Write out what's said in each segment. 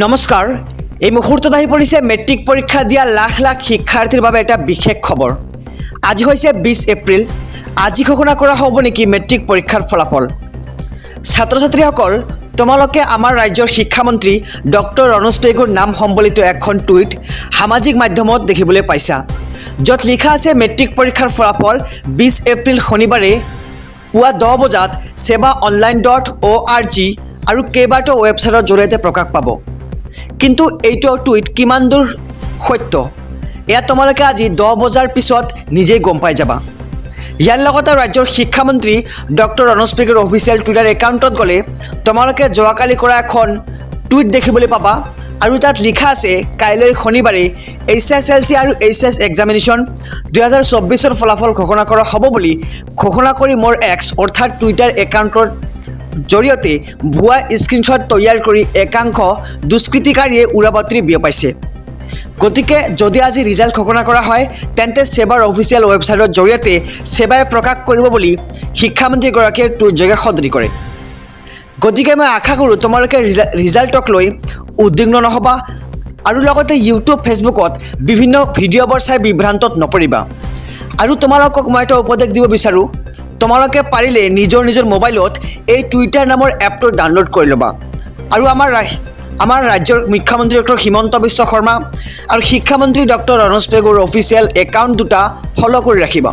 নমস্কাৰ। এই মুহূৰ্তত আহি পৰিছে মেট্ৰিক পৰীক্ষা দিয়া লাখ লাখ শিক্ষাৰ্থীৰ বাবে এটা বিশেষ খবৰ। আজি হৈছে বিছ এপ্ৰিল। আজি ঘোষণা কৰা হ'ব নেকি মেট্ৰিক পৰীক্ষাৰ ফলাফল? ছাত্ৰ ছাত্ৰীসকল তোমালোকে আমাৰ ৰাজ্যৰ শিক্ষামন্ত্ৰী ডক্টৰ ৰণোজ পেগুৰ নাম সম্বলিত এখন টুইট সামাজিক মাধ্যমত দেখিবলৈ পাইছা। য'ত লিখা আছে মেট্ৰিক পৰীক্ষাৰ ফলাফল বিছ এপ্ৰিল শনিবাৰে পুৱা দহ বজাত সেৱা অনলাইন ডট অ' আৰ জি আৰু কেইবাটাও ৱেবছাইটৰ জৰিয়তে প্ৰকাশ পাব। কিন্তু এইটো টুইট কিমান দূৰ সত্য? এয়া তোমালোকে আজি দহ বজাৰ পিছত নিজেই গম পাই যাবা। ইয়াৰ লগতে ৰাজ্যৰ শিক্ষামন্ত্ৰী ডক্টৰ ৰণোজ পেগুৰ অফিচিয়েল টুইটাৰ একাউণ্টত গ'লে তোমালোকে যোৱাকালি কৰা এখন টুইট দেখিবলৈ পাবা আৰু তাত লিখা আছে, কাইলৈ শনিবাৰে এইচ এছ এল চি আৰু এইচ এছ এক্সামিনেশ্যন দুহেজাৰ চৌব্বিছৰ ফলাফল ঘোষণা কৰা হ'ব বুলি ঘোষণা কৰি মোৰ এক্স অৰ্থাৎ টুইটাৰ একাউণ্টৰ জৰিয়তে ভুৱা স্ক্ৰীনশ্বট তৈয়াৰ কৰি একাংশ দুষ্কৃতিকাৰীয়ে উৰা বিয়পাইছে। গতিকে যদি আজি ৰিজাল্ট ঘোষণা কৰা হয়, তেন্তে ছেবাৰ অফিচিয়েল ৱেবছাইটৰ জৰিয়তে ছেবাই প্ৰকাশ কৰিব বুলি শিক্ষামন্ত্ৰীগৰাকীয়ে টুইটযোগে সদৰি কৰে। গতিকে মই আশা কৰোঁ তোমালোকে ৰিজা ৰিজাল্টক লৈ উদ্বিগ্ন নহ'বা আৰু লগতে ইউটিউব ফেচবুকত বিভিন্ন ভিডিঅ'বোৰ চাই বিভ্ৰান্তত নপৰিবা। আৰু তোমালোকক মই এটা উপদেশ দিব বিচাৰোঁ তোমালোকে পাৰিলে নিজৰ নিজৰ মোবাইলত এই টুইটাৰ নামৰ এপটো ডাউনলোড কৰি ল'বা। আৰু আমাৰ আমাৰ ৰাজ্যৰ মুখ্যমন্ত্ৰী ডক্টৰ হিমন্ত বিশ্ব শৰ্মা আৰু শিক্ষামন্ত্ৰী ডক্টৰ ৰণোজ পেগুৰ অফিচিয়েল একাউণ্ট দুটা ফ'ল' কৰি ৰাখিবা।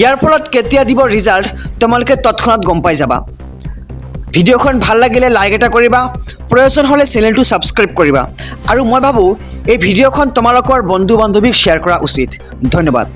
ইয়াৰ ফলত কেতিয়া দিব ৰিজাল্ট তোমালোকে তৎক্ষণাত গম পাই যাবা। ভিডিঅ'খন ভালো লাগিলে লাইক এটা কৰিবা, প্ৰয়োজন হ'লে চেনেলটো ছাবস্ক্ৰাইব কৰিবা। আৰু মই ভাবোঁ, এই ভিডিঅ'খন তোমালোকৰ বন্ধু বান্ধৱীক শ্বেয়াৰ কৰা উচিত। ধন্যবাদ।